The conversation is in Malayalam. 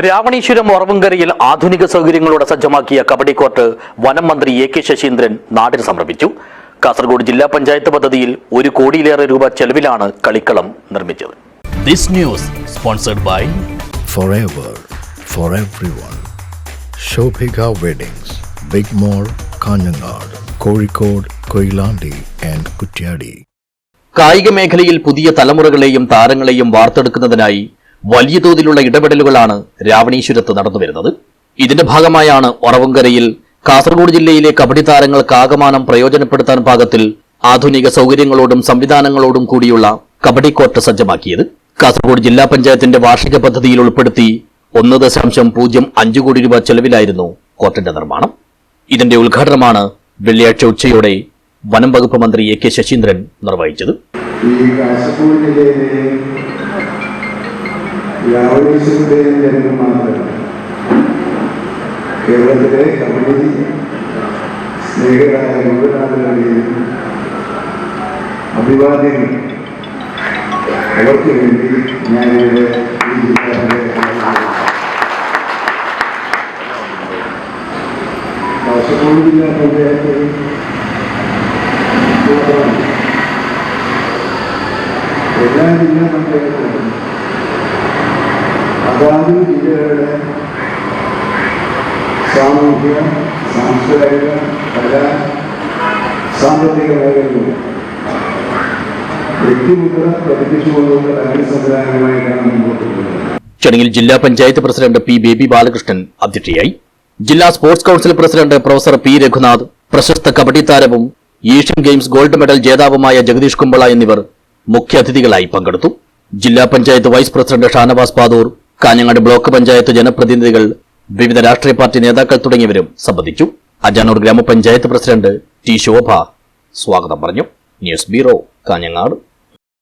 രാവണീശ്വരം ഒറവുങ്കരയിൽ ആധുനിക സൗകര്യങ്ങളോടെ സജ്ജമാക്കിയ കബഡി കോർട്ട് വനം മന്ത്രി എ കെ ശശീന്ദ്രൻ നാടിന് സമർപ്പിച്ചു. കാസർഗോഡ് ജില്ലാ പഞ്ചായത്ത് പദ്ധതിയിൽ ഒരു കോടിയിലേറെ രൂപ ചെലവിലാണ് കളിക്കളം നിർമ്മിച്ചത്. This news sponsored by forever for everyone. Shobhika Weddings, big mall Kanhangad Kozhikode Koilandi and Kuttiady കായിക മേഖലയിൽ പുതിയ തലമുറകളെയും താരങ്ങളെയും വാർത്തെടുക്കുന്നതിനായി വലിയ തോതിലുള്ള ഇടപെടലുകളാണ് രാവണീശ്വരത്ത് നടന്നുവരുന്നത് ഇതിന്റെ ഭാഗമായാണ് ഒറവങ്കരയിൽ കാസർഗോഡ് ജില്ലയിലെ കബഡി താരങ്ങൾക്ക് ആകമാനം പ്രയോജനപ്പെടുത്താൻ പാകത്തിൽ ആധുനിക സൗകര്യങ്ങളോടും സംവിധാനങ്ങളോടും കൂടിയുള്ള കബഡി കോർട്ട് സജ്ജമാക്കിയത്. കാസർഗോഡ് ജില്ലാ പഞ്ചായത്തിന്റെ വാർഷിക പദ്ധതിയിൽ ഉൾപ്പെടുത്തി ഒന്ന് ദശാംശം പൂജ്യം അഞ്ചു കോടി രൂപ ചെലവിലായിരുന്നു കോർട്ടിന്റെ നിർമ്മാണം. ഇതിന്റെ ഉദ്ഘാടനമാണ് വെള്ളിയാഴ്ച ഉച്ചയോടെ വനം വകുപ്പ് മന്ത്രി എ കെ ശശീന്ദ്രൻ നിർവഹിച്ചത്. യാവദേശത്തിലെയും ജനങ്ങൾ മാത്രമല്ല കേരളത്തിലെ കമ്മ്യൂണിറ്റി സ്നേഹരായ മുഴുവനാളുകളുടെയും അഭിവാദ്യങ്ങൾ. അവർക്ക് വേണ്ടി ഞാനിവിടെ ഈ ജില്ലയുടെ കാസർഗോഡ് ജില്ലാ പഞ്ചായത്ത് എല്ലാ ജില്ലാ പഞ്ചായത്തുകളും അതാത് ജില്ലകളുടെ സാമൂഹിക സാംസ്കാരിക കല സാമ്പത്തിക മേഖലകളും വ്യക്തിമുദ്ര പതിപ്പിച്ചുകൊണ്ടുള്ള കലാ സംവിധാനമായിട്ടാണ് മുമ്പോട്ട് പോകുന്നത് ചടങ്ങിൽ ജില്ലാ പഞ്ചായത്ത് പ്രസിഡന്റ് പി ബേബി ബാലകൃഷ്ണൻ അധ്യക്ഷയായി. ജില്ലാ sports council president professor P Raghunath പ്രശസ്ത കബഡി താരവും ഏഷ്യൻ ഗെയിംസ് ഗോൾഡ് മെഡൽ ജേതാവുമായ ജഗദീഷ് കുമ്പള എന്നിവർ മുഖ്യാതിഥികളായി പങ്കെടുത്തു. ജില്ലാ panchayat vice president Shanavas Padoor Kanhangad block panchayat ജനപ്രതിനിധികൾ വിവിധ രാഷ്ട്രീയ പാർട്ടി നേതാക്കൾ തുടങ്ങിയവരും സംബന്ധിച്ചു. അജാനൂർ ഗ്രാമപഞ്ചായത്ത് പ്രസിഡന്റ് ടി ശോഭ സ്വാഗതം പറഞ്ഞു. News bureau Kanhangad.